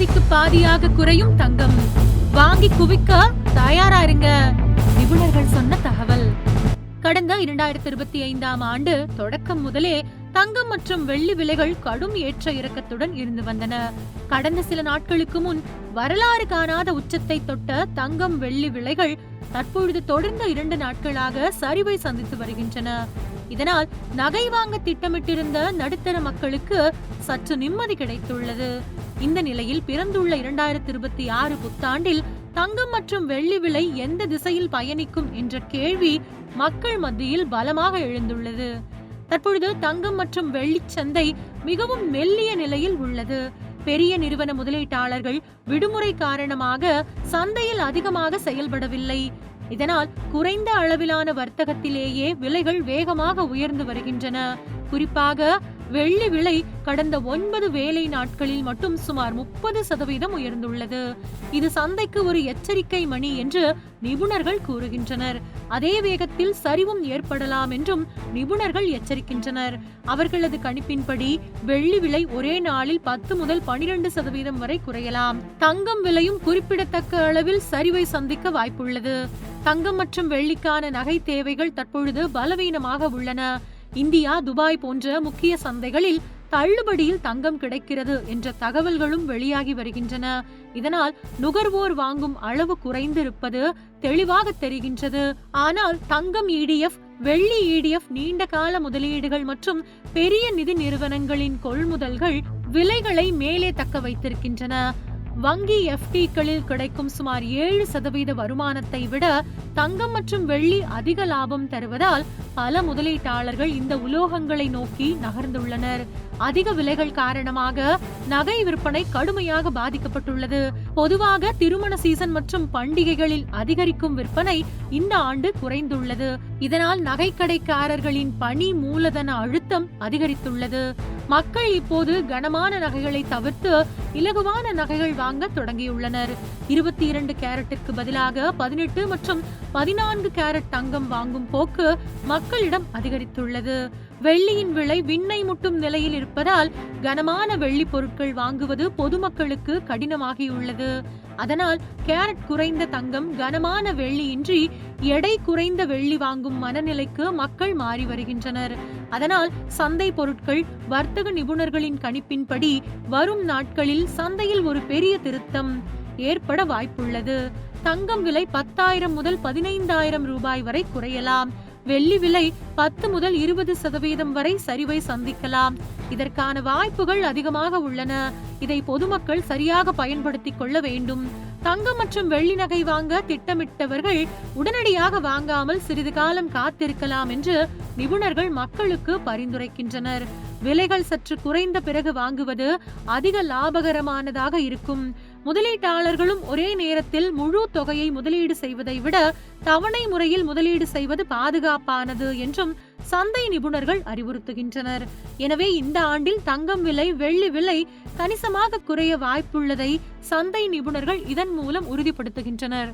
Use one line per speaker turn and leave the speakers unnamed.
பாதிக்கு பாதியாக குறையும் தங்கம். வாங்கி குவிக்க தயாரா இருங்க. நிபுணர்கள் சொன்ன தகவல். கடந்த இரண்டாயிரத்தி இருபத்தி ஐந்தாம் ஆண்டு தொடக்கம் முதலே தங்கம் மற்றும் வெள்ளி விலைகள் கடும் ஏற்ற இறக்கத்துடன் இருந்து வந்தன. கடந்த சில நாட்களுக்கு முன் வரலாறு காணாத உச்சத்தை தொட்ட தங்கம் வெள்ளி விலைகள் தற்பொழுது தொடர்ந்த இரண்டு நாட்களாக சரிவை சந்தித்து வருகின்றன. இதனால் நகை வாங்க திட்டமிட்டிருந்த நடுத்தர மக்களுக்கு சற்று நிம்மதி கிடைத்துள்ளது. இந்த நிலையில் பிறந்துள்ள இரண்டாயிரத்தி இருபத்தி ஆறு புத்தாண்டில் தங்கம் மற்றும் வெள்ளி விலை எந்த திசையில் பயணிக்கும் என்ற கேள்வி மக்கள் மத்தியில் பலமாக எழுந்துள்ளது. தற்பொழுது தங்கம் மற்றும் வெள்ளி சந்தை மிகவும் மெல்லிய நிலையில் உள்ளது. பெரிய நிறுவன முதலீட்டாளர்கள் விடுமுறை காரணமாக சந்தையில் அதிகமாக செயல்படவில்லை. இதனால் குறைந்த அளவிலான வர்த்தகத்திலேயே விலைகள் வேகமாக உயர்ந்து வருகின்றன. குறிப்பாக வெள்ளி விலை கடந்த ஒன்பது வேலை நாட்களில் மட்டும் சுமார் முப்பது சதவீதம் உயர்ந்துள்ளது. இது சந்தைக்கு ஒரு எச்சரிக்கை மணி என்று நிபுணர்கள் கூறுகின்றனர். அதே வேகத்தில் சரிவும் ஏற்படலாம் என்றும் நிபுணர்கள் எச்சரிக்கின்றனர். அவர்களது கணிப்பின்படி வெள்ளி விலை ஒரே நாளில் பத்து முதல் பனிரெண்டு சதவீதம் வரை குறையலாம். தங்கம் விலையும் குறிப்பிடத்தக்க அளவில் சரிவை சந்திக்க வாய்ப்புள்ளது. தங்கம் மற்றும் வெள்ளிக்கான நகை தேவைகள் தற்பொழுது பலவீனமாக உள்ளன. இந்தியா துபாய் போன்ற முக்கிய சந்தைகளில் தள்ளுபடியில் தங்கம் கிடைக்கிறது என்ற தகவல்களும் வெளியாகி வருகின்றன. இதனால் நுகர்வோர் வாங்கும் அளவு குறைந்திருப்பது தெளிவாக தெரிகின்றது. ஆனால் தங்கம் இடிஎஃப் வெள்ளி இடிஎஃப் நீண்ட கால முதலீடுகள் மற்றும் பெரிய நிதி நிறுவனங்களின் கொள்முதல்கள் விலைகளை மேலே தக்க வைத்திருக்கின்றன. வங்கி எஃப்டிக்களில் கிடைக்கும் சுமார் ஏழு சதவீத வருமானத்தை விட தங்கம் மற்றும் வெள்ளி அதிக லாபம் தருவதால் பல முதலீட்டாளர்கள் இந்த உலோகங்களை நோக்கி நகர்ந்துள்ளனர். அதிக விலைகள் காரணமாக நகை விற்பனை கடுமையாக பாதிக்கப்பட்டுள்ளது. பொதுவாக திருமண சீசன் மற்றும் பண்டிகைகளில் அதிகரிக்கும் விற்பனை இந்த ஆண்டு குறைந்துள்ளது. இதனால் நகைக்கடைக்காரர்களின் பணி மூலதன அழுத்தம் அதிகரித்துள்ளது. மக்கள் இப்போது கனமான நகைகளை தவிர்த்து இலகுவான நகைகள் வாங்க தொடங்கியுள்ளனர். இருபத்தி இரண்டு கேரட்டுக்கு பதிலாக பதினெட்டு மற்றும் பதினான்கு கேரட் தங்கம் வாங்கும் போக்கு மக்களிடம் அதிகரித்துள்ளது. வெள்ளியின் விலை விண்ணை முட்டும் நிலையில் இருப்பதால் கனமான வெள்ளி பொருட்கள் வாங்குவது பொதுமக்களுக்கு கடினமாகியுள்ளது. அதனால் கேரட் குறைந்த தங்கம் கனமான வெள்ளியின்றி எடை குறைந்த வெள்ளி வாங்கும் மனநிலைக்கு மக்கள் மாறி வருகின்றனர். அதனால் சந்தை பொருட்கள் வர்த்தக நிபுணர்களின் கணிப்பின்படி வரும் நாட்களில் சந்தையில் ஒரு பெரிய திருத்தம் ஏற்பட வாய்ப்புள்ளது. தங்கம் விலை பத்தாயிரம் முதல் பதினைந்தாயிரம் ரூபாய் வரை குறையலாம். வெள்ளி விலை பத்து முதல் இருபது சதவீதம் வரை சரிவை சந்திக்கலாம். இதற்கான வாய்ப்புகள் அதிகமாக உள்ளன. இதை பொதுமக்கள் சரியாக பயன்படுத்திக் கொள்ள வேண்டும். தங்கம் மற்றும் வெள்ளி நகை வாங்க திட்டமிட்டவர்கள் உடனடியாக வாங்காமல் சிறிது காலம் காத்திருக்கலாம் என்று நிபுணர்கள் மக்களுக்கு பரிந்துரைக்கின்றனர். விலைகள் சற்று குறைந்த பிறகு வாங்குவது அதிக லாபகரமானதாக இருக்கும். முதலீட்டாளர்களும் ஒரே நேரத்தில் முழு தொகையை முதலீடு செய்வதை விட தவணை முறையில் முதலீடு செய்வது பாதுகாப்பானது என்றும் சந்தை நிபுணர்கள் அறிவுறுத்துகின்றனர். எனவே இந்த ஆண்டில் தங்கம் விலை வெள்ளி விலை கணிசமாக குறைய வாய்ப்புள்ளதை சந்தை நிபுணர்கள் இதன் மூலம் உறுதிப்படுத்துகின்றனர்.